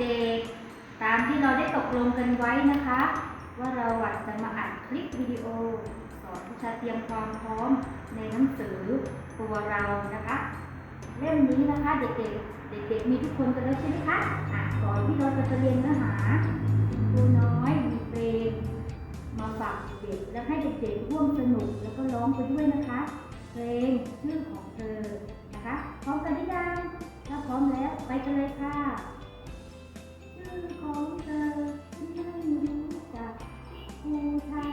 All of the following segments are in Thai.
เด็กๆ ตามที่เราได้ตกลงกันไว้นะคะ ว่าเราอะจะมาอัดคลิปวิดีโอ สอนวิชาเตรียมความพร้อมในหนังสือตัวเรานะคะ เล่มนี้นะคะเด็กๆ เด็กๆ มีทุกคนกันแล้วใช่ไหมคะอะก่อนที่เราจะเรียนเนื้อหาครูน้อยมีเพลงมาฝากเด็กและให้เด็กๆร่วมสนุกแล้วก็ร้องไปด้วยนะคะ เพลงชื่อของเธอนะคะ พร้อมกันหรือยังถ้าพร้อมแล้วไปกันเลยค่ะ ของเธอที่ไม่รู้จักครูไทย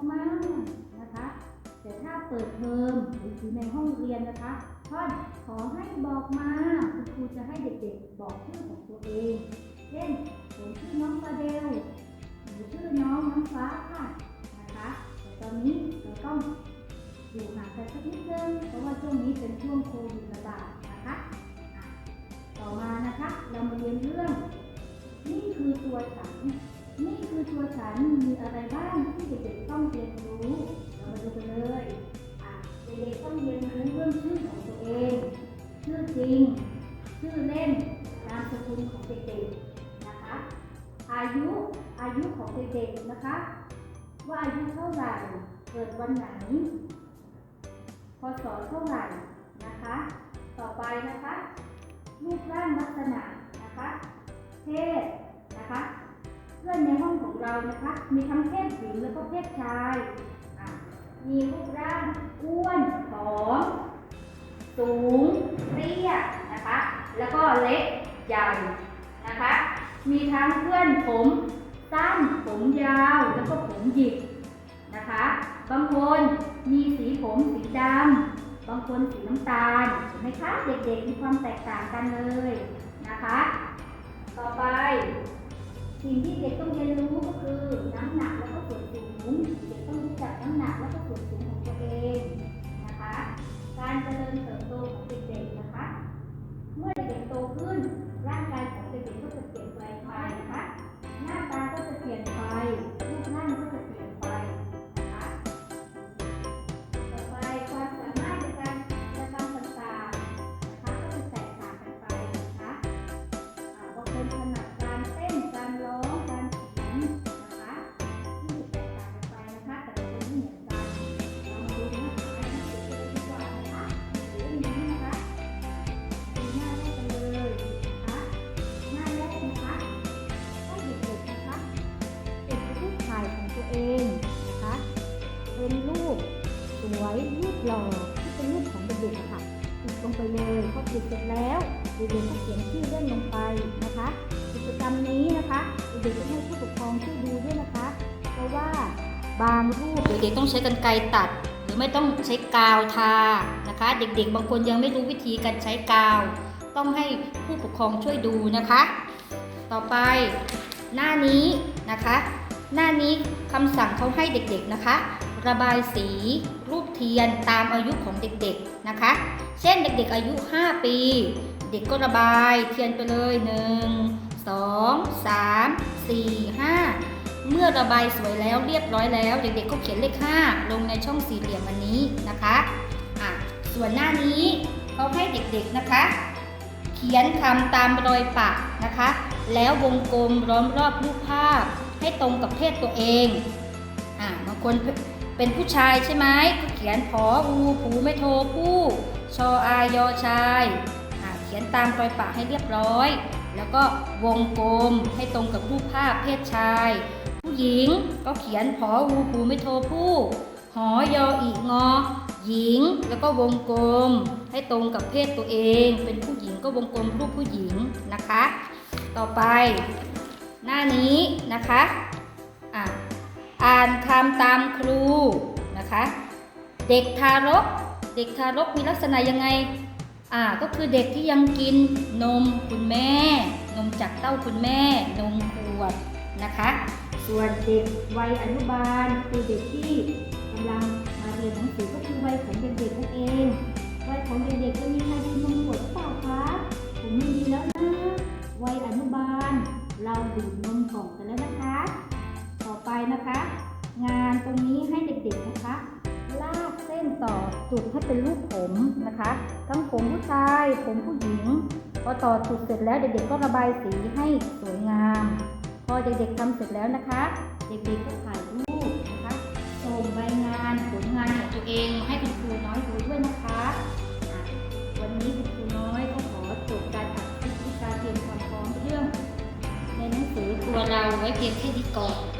บอกนะคะ แต่ถ้าเปิดเทอมหรืออยู่ในห้องเรียนนะคะท่อนขอให้บอกมาคุณครูจะให้เด็กๆ บอกชื่อของตัวเอง เช่นผมชื่อน้องฟาเดลหรือชื่อน้องน้องฟ้าค่ะนะคะแต่ตอนนี้เราต้องอยู่ห่างกันสักนิดนึงเพราะว่าช่วงนี้เป็นช่วงโควิด วฉันมีอะไรบ้างที่เด็กๆต้องเรียนรู้เรามาดูกันเลยอะเด็กๆต้องเรียนรู้เรื่องชื่อของตัวเอง ชื่อจริง ชื่อเล่น นามสกุลของเด็กๆนะคะ อายุ อายุของเด็กๆนะคะ ว่าอายุเท่าไหร่ เกิดวันไหน พศเท่าไหร่นะคะ ต่อไปนะคะ รูปร่างลักษณะ เรานะคะ มีทั้งเพศหญิงแล้วก็เพศชายมีรูปร่างอ้วนผอมสูงเตี้ยนะคะ แล้วก็เล็กใหญ่นะคะ มีทั้งเพื่อนผมสั้นผมยาวแล้วก็ผมหยิกนะคะ บางคนมีสีผมสีดำบางคนสีน้ำตาลเห็นไหมคะเด็กๆมีความแตกต่างกันเลยนะคะ ต่อไปสิ่งที่เด็กต้องเรียนรู้ เองนะคะเป็นรูปสวยรูปหล่อที่เป็นรูปของเด็กๆค่ะติดลงไปเลยพอติดเสร็จแล้วเด็กๆก็เขียนชื่อเล่นลงไปนะคะกิจกรรมนี้นะคะเด็กๆต้องให้ผู้ปกครองช่วยดูด้วยนะคะ เพราะว่าบางรูปเด็กๆต้องใช้กรรไกรตัด หรือไม่ต้องใช้กาวทานะคะ เด็กๆ บางคนยังไม่รู้วิธีการใช้กาว ต้องให้ผู้ปกครองช่วยดูนะคะ ต่อไปหน้านี้นะคะ หน้านี้คำสั่งเขาให้เด็กๆนะคะ ระบายสีรูปเทียนตามอายุของเด็กๆนะคะ เช่นเด็กๆอายุ 5 ปี เด็กก็ระบายเทียนไปเลย 1 2 3 4 5 เมื่อระบายสวยแล้วเรียบร้อยแล้ว เด็กๆก็เขียนเลข 5 ลงในช่องสี่เหลี่ยมอันนี้นะคะอะส่วนหน้านี้เขาให้เด็กๆนะคะ เขียนคำตามรอยปะนะคะ แล้ววงกลมล้อมรอบรูปภาพ ให้ตรงกับเพศตัวเองอะบางคนเป็นผู้ชายใช่ไหมก็เขียนพออูผูไม่โทผู้ชออายอชายอะเขียนตามรอยปะให้เรียบร้อย แล้วก็วงกลมให้ตรงกับรูปภาพเพศชาย ผู้หญิงก็เขียนพออูผูไม่โทผู้หอยออีงอหญิงแล้วก็วงกลม ให้ตรงกับเพศตัวเอง เป็นผู้หญิงก็วงกลมรูปผู้หญิงนะคะ ต่อไป หน้านี้นะคะอะอ่านคำตามครูนะคะ เด็กทารก เด็กทารกมีลักษณะยังไงอ่าก็คือเด็กที่ยังกินนมคุณแม่ นมจากเต้าคุณแม่ นมขวดนะคะ ส่วนเด็กวัยอนุบาลคือเด็กที่กำลังมาเรียนหนังสือก็คือวัยของเด็กๆนั่นเอง นี้ให้เด็กๆนะคะ ลากเส้นต่อจุดให้เป็นรูปผมนะคะ ทั้งผมผู้ชาย ผมผู้หญิง พอต่อจุดเสร็จแล้วเด็กๆก็ระบายสีให้สวยงาม พอเด็กๆทำเสร็จแล้วนะคะ เด็กๆก็ถ่ายรูปนะคะส่งใบงานผลงานของตัวเองให้คุณครูน้อยดูด้วยนะคะ วันนี้คุณครูน้อยก็ขอจบการอัดคลิปวิชาเตรียมความพร้อมเรื่องในหนังสือตัวเราไว้เพียงแค่นี้ก่อน